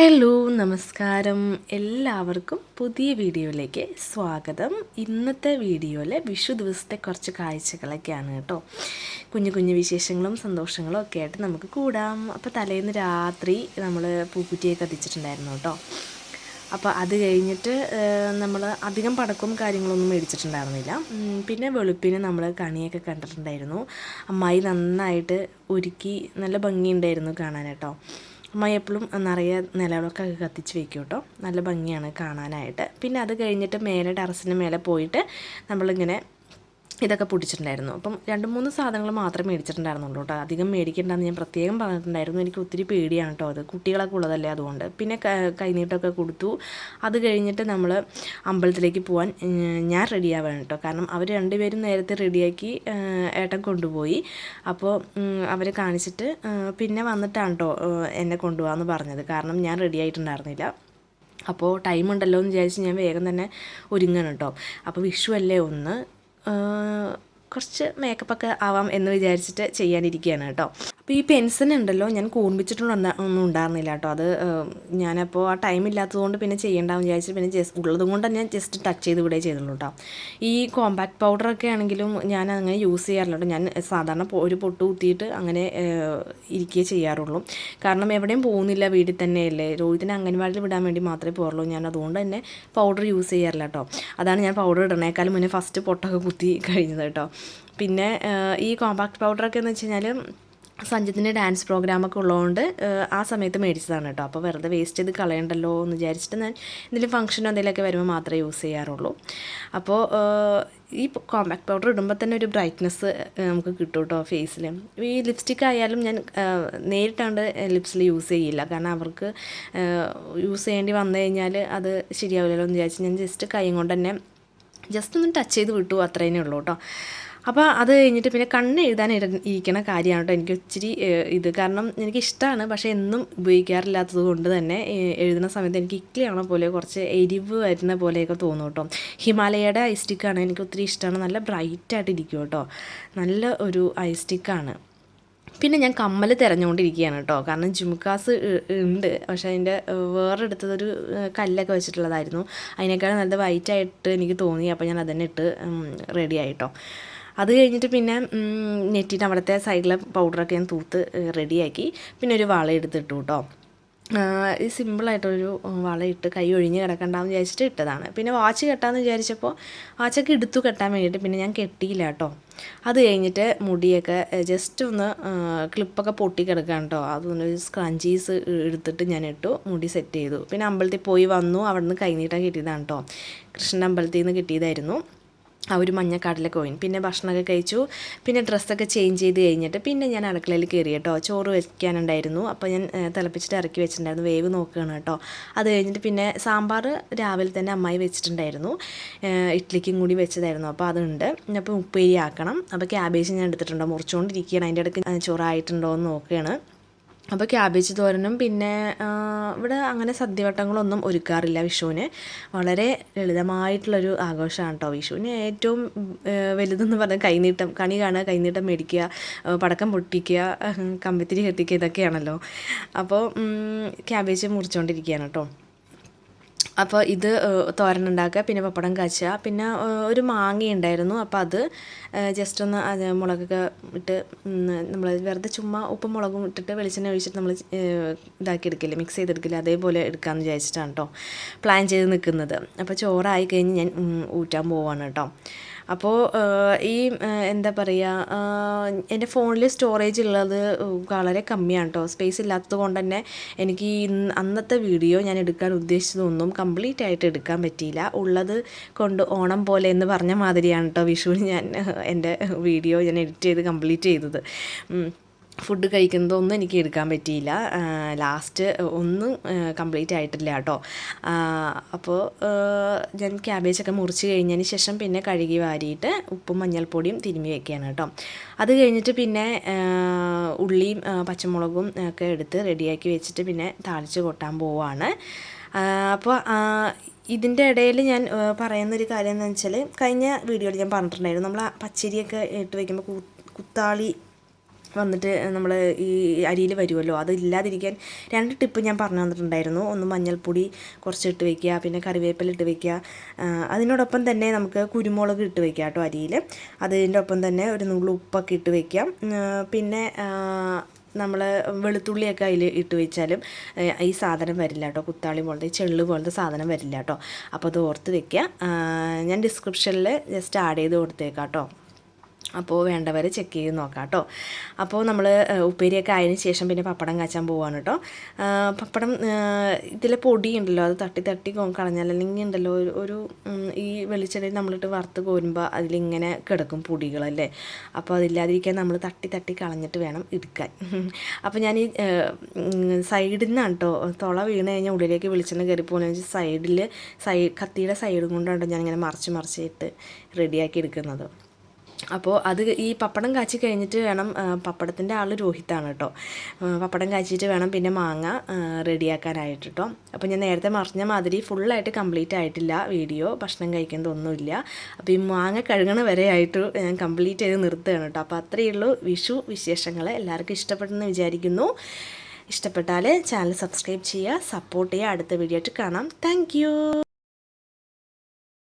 Hello നമസ്കാരം. എല്ലാവർക്കും പുതിയ വീഡിയോയിലേക്ക് സ്വാഗതം. ഇന്നത്തെ വീഡിയോയിലെ വിഷു ദിവസത്തെ കുറച്ച് കാഴ്ചകളൊക്കെയാണ് കേട്ടോ. കുഞ്ഞു കുഞ്ഞു വിശേഷങ്ങളും സന്തോഷങ്ങളും ഒക്കെ ആയിട്ട് നമുക്ക് കൂടാം. അപ്പോൾ തലേന്ന് രാത്രി നമ്മൾ പൂക്കുറ്റിയെ കത്തിച്ചിട്ടുണ്ടായിരുന്നു കേട്ടോ. അപ്പോൾ അത് കഴിഞ്ഞിട്ട് നമ്മൾ അധികം പടക്കവും കാര്യങ്ങളൊന്നും മേടിച്ചിട്ടുണ്ടായിരുന്നില്ല. പിന്നെ വെളുപ്പിന് നമ്മൾ കണിയൊക്കെ കണ്ടിട്ടുണ്ടായിരുന്നു. അമ്മായി നന്നായിട്ട് ഒരുക്കി നല്ല ഭംഗിയുണ്ടായിരുന്നു കാണാൻ കേട്ടോ. അമ്മായി എപ്പോഴും നിറയെ നിലവിളക്കൊക്കെ കത്തിച്ച് വെക്കും കേട്ടോ നല്ല ഭംഗിയാണ് കാണാനായിട്ട്. പിന്നെ അത് കഴിഞ്ഞിട്ട് മേലെ ടെറസിന് മേലെ പോയിട്ട് നമ്മളിങ്ങനെ ഇതൊക്കെ പൊടിച്ചിട്ടുണ്ടായിരുന്നു. അപ്പം രണ്ട് മൂന്ന് സാധനങ്ങൾ മാത്രമേ മേടിച്ചിട്ടുണ്ടായിരുന്നുള്ളൂ കേട്ടോ. അധികം മേടിക്കേണ്ടെന്ന് ഞാൻ പ്രത്യേകം പറഞ്ഞിട്ടുണ്ടായിരുന്നു. എനിക്ക് ഒത്തിരി പേടിയാണ് കേട്ടോ അത്. കുട്ടികളൊക്കെ ഉള്ളതല്ലേ അതുകൊണ്ട്. പിന്നെ കൈനീട്ടമൊക്കെ കൊടുത്തു. അത് കഴിഞ്ഞിട്ട് നമ്മൾ അമ്പലത്തിലേക്ക് പോകാൻ ഞാൻ റെഡിയാവാണ് കേട്ടോ. കാരണം അവർ രണ്ടുപേരും നേരത്തെ റെഡിയാക്കി ഏട്ടൻ കൊണ്ടുപോയി. അപ്പോൾ അവരെ കാണിച്ചിട്ട് പിന്നെ വന്നിട്ടാണ് കേട്ടോ എന്നെ കൊണ്ടുപോകാമെന്ന് പറഞ്ഞത്. കാരണം ഞാൻ റെഡി ആയിട്ടുണ്ടായിരുന്നില്ല അപ്പോൾ ടൈം ഉണ്ടല്ലോ എന്ന് വിചാരിച്ച് ഞാൻ വേഗം തന്നെ ഒരുങ്ങണം കേട്ടോ. അപ്പോൾ വിഷു അല്ലേ ഒന്ന് കുറച്ച് മേക്കപ്പൊക്കെ ആവാം എന്ന് വിചാരിച്ചിട്ട് ചെയ്യാനിരിക്കുകയാണ് കേട്ടോ. അപ്പോൾ ഈ പെൻസിൽ ഉണ്ടല്ലോ ഞാൻ കൂർപ്പിച്ചിട്ടൊന്നും ഒന്നും ഉണ്ടായിരുന്നില്ല കേട്ടോ. അത് ഞാനപ്പോൾ ആ ടൈം ഇല്ലാത്തതുകൊണ്ട് പിന്നെ ചെയ്യേണ്ടാന്ന് വിചാരിച്ചിട്ട് പിന്നെ ജസ്റ്റ് ഉള്ളതും കൊണ്ട് ഞാൻ ജസ്റ്റ് ടച്ച് ചെയ്ത് ഇവിടെ ചെയ്തുള്ളൂ കേട്ടോ. ഈ കോമ്പാക്ട് പൗഡറൊക്കെ ആണെങ്കിലും ഞാൻ അങ്ങനെ യൂസ് ചെയ്യാറില്ല കേട്ടോ. ഞാൻ സാധാരണ ഒരു പൊട്ട് കുത്തിയിട്ട് അങ്ങനെ ഇരിക്കുകയേ ചെയ്യാറുള്ളൂ. കാരണം എവിടെയും പോകുന്നില്ല വീട്ടിൽ തന്നെയല്ലേ. രോഹിതിനെ അംഗൻവാടിയിൽ വിടാൻ വേണ്ടി മാത്രമേ പോകുള്ളൂ ഞാൻ അതുകൊണ്ട് തന്നെ പൗഡർ യൂസ് ചെയ്യാറില്ല കേട്ടോ. അതാണ് ഞാൻ പൗഡർ ഇടണേക്കാളും മുന്നേ ഫസ്റ്റ് പൊട്ടൊക്കെ കുത്തി കഴിഞ്ഞത് കേട്ടോ. പിന്നെ ഈ കോമ്പാക്ട് പൗഡറൊക്കെ എന്ന് വെച്ച് കഴിഞ്ഞാൽ സഞ്ജിത്തിന്റെ ഡാൻസ് പ്രോഗ്രാമൊക്കെ ഉള്ളതുകൊണ്ട് ആ സമയത്ത് മേടിച്ചതാണ് കേട്ടോ. അപ്പോൾ വെറുതെ വേസ്റ്റ് ചെയ്ത് കളയണ്ടല്ലോ എന്ന് വിചാരിച്ചിട്ട് ഞാൻ എന്തെങ്കിലും ഫംഗ്ഷനോ എന്തെങ്കിലുമൊക്കെ വരുമ്പോൾ മാത്രമേ യൂസ് ചെയ്യാറുള്ളൂ. അപ്പോൾ ഈ കോമ്പാക്ട് പൗഡർ ഇടുമ്പോൾ തന്നെ ഒരു ബ്രൈറ്റ്നെസ് നമുക്ക് കിട്ടും കേട്ടോ ഫേസിൽ ഈ ലിപ്സ്റ്റിക് ആയാലും ഞാൻ നേരിട്ടാണ്ട് ലിപ്സിൽ യൂസ് ചെയ്യില്ല. കാരണം അവർക്ക് യൂസ് ചെയ്യേണ്ടി വന്നു കഴിഞ്ഞാൽ അത് ശരിയാവില്ലല്ലോ എന്ന് വിചാരിച്ച് ഞാൻ ജസ്റ്റ് കൈ കൊണ്ട് തന്നെ ജസ്റ്റ് ഒന്ന് ടച്ച് ചെയ്ത് വിട്ടു അത്രേനേ ഉള്ളൂ കേട്ടോ. അപ്പോൾ അത് കഴിഞ്ഞിട്ട് പിന്നെ കണ്ണ് എഴുതാൻ ഇരിക്കുന്ന കാര്യമാണ് കേട്ടോ എനിക്ക് ഇച്ചിരി ഇത്. കാരണം എനിക്ക് ഇഷ്ടമാണ് പക്ഷേ എന്നും ഉപയോഗിക്കാറില്ലാത്തത് കൊണ്ട് തന്നെ എഴുതുന്ന സമയത്ത് എനിക്ക് ഇക്ലിയാണോ പോലെ കുറച്ച് എരിവ് വരുന്ന പോലെയൊക്കെ തോന്നും കേട്ടോ. ഹിമാലയയുടെ ഐ സ്റ്റിക്കാണ് എനിക്ക് ഒത്തിരി ഇഷ്ടമാണ് നല്ല ബ്രൈറ്റായിട്ട് ഇരിക്കും കേട്ടോ. നല്ല ഒരു ഐ സ്റ്റിക്കാണ് പിന്നെ ഞാൻ കമ്മൽ തിരഞ്ഞുകൊണ്ടിരിക്കുകയാണ് കേട്ടോ. കാരണം ജുമുക്കാസ് ഉണ്ട്. പക്ഷേ അതിന്റെ വേറെ എടുത്തതൊരു കല്ലൊക്കെ വെച്ചിട്ടുള്ളതായിരുന്നു. അതിനേക്കാൾ നല്ല വൈറ്റായിട്ട് എനിക്ക് തോന്നി. അപ്പോൾ ഞാൻ അതന്നെ ഇട്ട് റെഡി ആയിട്ടോ അത് കഴിഞ്ഞിട്ട് പിന്നെ നെറ്റിന്റെ അവിടുത്തെ സൈഡിലെ പൗഡറൊക്കെ ഞാൻ തൂത്ത് റെഡിയാക്കി പിന്നെ ഒരു വള എടുത്തിട്ടു കേട്ടോ ഈ സിമ്പിളായിട്ടൊരു വളയിട്ട് കൈ ഒഴിഞ്ഞ് കിടക്കണ്ടെന്ന് വിചാരിച്ചിട്ട് ഇട്ടതാണ്. പിന്നെ വാച്ച് കെട്ടാമെന്ന് വിചാരിച്ചപ്പോൾ വാച്ചൊക്കെ എടുത്തു കെട്ടാൻ വേണ്ടിയിട്ട് പിന്നെ ഞാൻ കെട്ടിയില്ല കേട്ടോ അത് കഴിഞ്ഞിട്ട് മുടിയൊക്കെ ജസ്റ്റ് ഒന്ന് ക്ലിപ്പൊക്കെ പൊട്ടി കിടക്കാൻ കേട്ടോ അതൊന്ന് സ്ക്രഞ്ചീസ് എടുത്തിട്ട് ഞാൻ ഇട്ടു മുടി സെറ്റ് ചെയ്തു. പിന്നെ അമ്പലത്തിൽ പോയി വന്നു അവിടെ നിന്ന് കൈനീട്ടം കിട്ടിയതാണ് കേട്ടോ കൃഷ്ണന്റെ അമ്പലത്തിൽ നിന്ന് കിട്ടിയതായിരുന്നു. ആ ഒരു മഞ്ഞക്കാട്ടിലെ കോയിൻ പിന്നെ ഭക്ഷണമൊക്കെ കഴിച്ചു. പിന്നെ ഡ്രസ്സൊക്കെ ചേഞ്ച് ചെയ്ത് കഴിഞ്ഞിട്ട് പിന്നെ ഞാൻ അടുക്കളയിൽ കയറി കേട്ടോ. ചോറ് വയ്ക്കാനുണ്ടായിരുന്നു അപ്പോൾ ഞാൻ തിളപ്പിച്ചിട്ട് ഇറക്കി വെച്ചിട്ടുണ്ടായിരുന്നു. വേവ് നോക്കുകയാണ് കേട്ടോ. അത് കഴിഞ്ഞിട്ട് പിന്നെ സാമ്പാർ രാവിലെ തന്നെ അമ്മായി വെച്ചിട്ടുണ്ടായിരുന്നു. ഇഡ്ലിക്കും കൂടി വെച്ചതായിരുന്നു. അപ്പോൾ അതുണ്ട്. അപ്പോൾ ഉപ്പേരി ആക്കണം. അപ്പോൾ ക്യാബേജ് ഞാൻ എടുത്തിട്ടുണ്ടോ. മുറിച്ചുകൊണ്ടിരിക്കുകയാണ്. അതിന്റെ ഇടയ്ക്ക് ചോറായിട്ടുണ്ടോ എന്ന് നോക്കുകയാണ്. അപ്പോൾ ക്യാബേജ് തോരനും പിന്നെ ഇവിടെ അങ്ങനെ സദ്യവട്ടങ്ങളൊന്നും ഒരുക്കാറില്ല വിഷുവിന്. വളരെ ലളിതമായിട്ടുള്ളൊരു ആഘോഷമാണ് കേട്ടോ വിഷുവിന് ഏറ്റവും വലുതെന്ന് പറഞ്ഞാൽ കൈനീട്ടം കണി കാണുക കൈനീട്ടം മേടിക്കുക പടക്കം പൊട്ടിക്കുക കമ്പിത്തിരി കത്തിക്കുക ഇതൊക്കെയാണല്ലോ. അപ്പോൾ ക്യാബേജ് മുറിച്ചുകൊണ്ടിരിക്കുകയാണ് കേട്ടോ അപ്പോൾ ഇത് തോരനുണ്ടാക്കുക പിന്നെ പപ്പടം കാച്ചുക പിന്നെ ഒരു മാങ്ങ ഉണ്ടായിരുന്നു അപ്പോൾ അത് ജസ്റ്റ് ഒന്ന് മുളകൊക്കെ ഇട്ട് നമ്മൾ വെറുതെ ചുമ്മാ ഉപ്പും മുളകും ഇട്ടിട്ട് വെളിച്ചെണ്ണ ഒഴിച്ചിട്ട് നമ്മൾ ഇതാക്കി എടുക്കില്ല മിക്സ് ചെയ്തെടുക്കില്ല അതേപോലെ എടുക്കാമെന്ന് വിചാരിച്ചിട്ടാണ് കേട്ടോ പ്ലാൻ ചെയ്ത് നിൽക്കുന്നത് അപ്പോൾ ചോറായി കഴിഞ്ഞ് ഞാൻ ഊറ്റാൻ പോവാണ് കേട്ടോ അപ്പോൾ ഈ എന്താ പറയുക എന്റെ ഫോണിൽ സ്റ്റോറേജ് ഉള്ളത് വളരെ കമ്മിയാണ് കേട്ടോ സ്പേസ് ഇല്ലാത്തത് കൊണ്ട് തന്നെ എനിക്ക് അന്നത്തെ വീഡിയോ ഞാൻ എടുക്കാൻ ഉദ്ദേശിച്ചതൊന്നും കംപ്ലീറ്റ് ആയിട്ട് എടുക്കാൻ പറ്റിയില്ല. ഉള്ളത് കൊണ്ട് ഓണം പോലെ എന്ന് പറഞ്ഞ മാതിരിയാണ് കേട്ടോ വിഷുവിന് ഞാൻ എന്റെ വീഡിയോ ഞാൻ എഡിറ്റ് ചെയ്ത് കംപ്ലീറ്റ് ചെയ്തത്. ഫുഡ് കഴിക്കുന്നതൊന്നും എനിക്ക് എടുക്കാൻ പറ്റിയില്ല. ലാസ്റ്റ് ഒന്നും കംപ്ലീറ്റ് ആയിട്ടില്ല കേട്ടോ. അപ്പോൾ ഞാൻ ക്യാബേജൊക്കെ മുറിച്ച് കഴിഞ്ഞതിന് ശേഷം പിന്നെ കഴുകി വാരിയിട്ട് ഉപ്പും മഞ്ഞൾപ്പൊടിയും തിരുമ്മി വെക്കുകയാണ് കേട്ടോ. അത് കഴിഞ്ഞിട്ട് പിന്നെ ഉള്ളിയും പച്ചമുളകും ഒക്കെ എടുത്ത് റെഡിയാക്കി വെച്ചിട്ട് പിന്നെ താളിച്ച് കൊട്ടാൻ പോവാണ്. അപ്പോൾ ഇതിന്റെ ഇടയിൽ ഞാൻ പറയുന്നൊരു കാര്യം എന്ന് വെച്ചാൽ കഴിഞ്ഞ വീഡിയോയിൽ ഞാൻ പറഞ്ഞിട്ടുണ്ടായിരുന്നു. നമ്മൾ പച്ചരിയൊക്കെ ഇട്ട് വയ്ക്കുമ്പോൾ കുത്താളി വന്നിട്ട് നമ്മൾ ഈ അരിയിൽ വരുമല്ലോ അത് ഇല്ലാതിരിക്കാൻ രണ്ട് ടിപ്പ് ഞാൻ പറഞ്ഞു തന്നിട്ടുണ്ടായിരുന്നു. ഒന്ന് മഞ്ഞൾപ്പൊടി കുറച്ച് ഇട്ട് വയ്ക്കുക പിന്നെ കറിവേപ്പില ഇട്ട് വയ്ക്കുക അതിനോടൊപ്പം തന്നെ നമുക്ക് കുരുമുളക് ഇട്ട് വയ്ക്കുക കേട്ടോ അരിയിൽ അതിന്റെ ഒപ്പം തന്നെ ഒരു നുള്ളു ഉപ്പൊക്കെ ഇട്ട് വയ്ക്കാം പിന്നെ നമ്മൾ വെളുത്തുള്ളിയൊക്കെ അതിൽ ഇട്ട് വെച്ചാലും ഈ സാധനം വരില്ല കേട്ടോ. കുത്താളി പോലത്തെ ഈ ചെള്ള് പോലത്തെ സാധനം വരില്ല കേട്ടോ. അപ്പോൾ അത് ഓർത്ത് വെക്കുക. ഞാൻ ഡിസ്ക്രിപ്ഷനിൽ ജസ്റ്റ് ആഡ് ചെയ്ത് കൊടുത്തേക്കാം കേട്ടോ. അപ്പോൾ വേണ്ടവർ ചെക്ക് ചെയ്ത് നോക്കാം കേട്ടോ അപ്പോൾ നമ്മൾ ഉപ്പേരിയൊക്കെ ആയതിനു ശേഷം പിന്നെ പപ്പടം കാച്ചാൻ പോവാണ് കേട്ടോ പപ്പടം ഇതിലെ പൊടി ഉണ്ടല്ലോ അത് തട്ടി തട്ടി കളഞ്ഞാൽ അല്ലെങ്കിൽ ഉണ്ടല്ലോ ഒരു ഒരു ഈ വെളിച്ചെണ്ണയിൽ നമ്മളിട്ട് വറുത്ത് കോരുമ്പോൾ അതിലിങ്ങനെ കിടക്കും പൊടികളല്ലേ. അപ്പോൾ അതില്ലാതിരിക്കാൻ നമ്മൾ തട്ടി തട്ടി കളഞ്ഞിട്ട് വേണം എടുക്കാൻ അപ്പോൾ ഞാൻ ഈ സൈഡിൽ നിന്നാണ് കേട്ടോ തുള വീണ് കഴിഞ്ഞാൽ ഉള്ളിലേക്ക് വെളിച്ചെണ്ണ കയറി പോകുന്നതെന്ന് വെച്ചാൽ സൈഡിൽ സൈ കത്തിയുടെ സൈഡും കൊണ്ടാണ് ഞാനിങ്ങനെ മറിച്ച് മറിച്ചിട്ട് റെഡിയാക്കി എടുക്കുന്നത്. അപ്പോൾ അത് ഈ പപ്പടം കാച്ചി കഴിഞ്ഞിട്ട് വേണം പപ്പടത്തിന്റെ ആൾ രോഹിത്താണ് കേട്ടോ പപ്പടം കാച്ചിട്ട് വേണം പിന്നെ മാങ്ങ റെഡിയാക്കാനായിട്ട് കേട്ടോ അപ്പോൾ ഞാൻ നേരത്തെ മറിഞ്ഞ മാതിരി ഫുള്ളായിട്ട് കംപ്ലീറ്റ് ആയിട്ടില്ല വീഡിയോ ഭക്ഷണം കഴിക്കുന്നതൊന്നുമില്ല അപ്പോൾ ഈ മാങ്ങ കഴുകണ വരെ ആയിട്ട് ഞാൻ കംപ്ലീറ്റ് ചെയ്ത് നിർത്തുകയാണ് കേട്ടോ അപ്പോൾ അത്രയേ ഉള്ളൂ വിഷു വിശേഷങ്ങൾ എല്ലാവർക്കും ഇഷ്ടപ്പെട്ടെന്ന് വിചാരിക്കുന്നു. ഇഷ്ടപ്പെട്ടാൽ ചാനൽ സബ്സ്ക്രൈബ് ചെയ്യുക സപ്പോർട്ട് ചെയ്യുക. അടുത്ത വീഡിയോ ആയിട്ട് കാണാം. താങ്ക്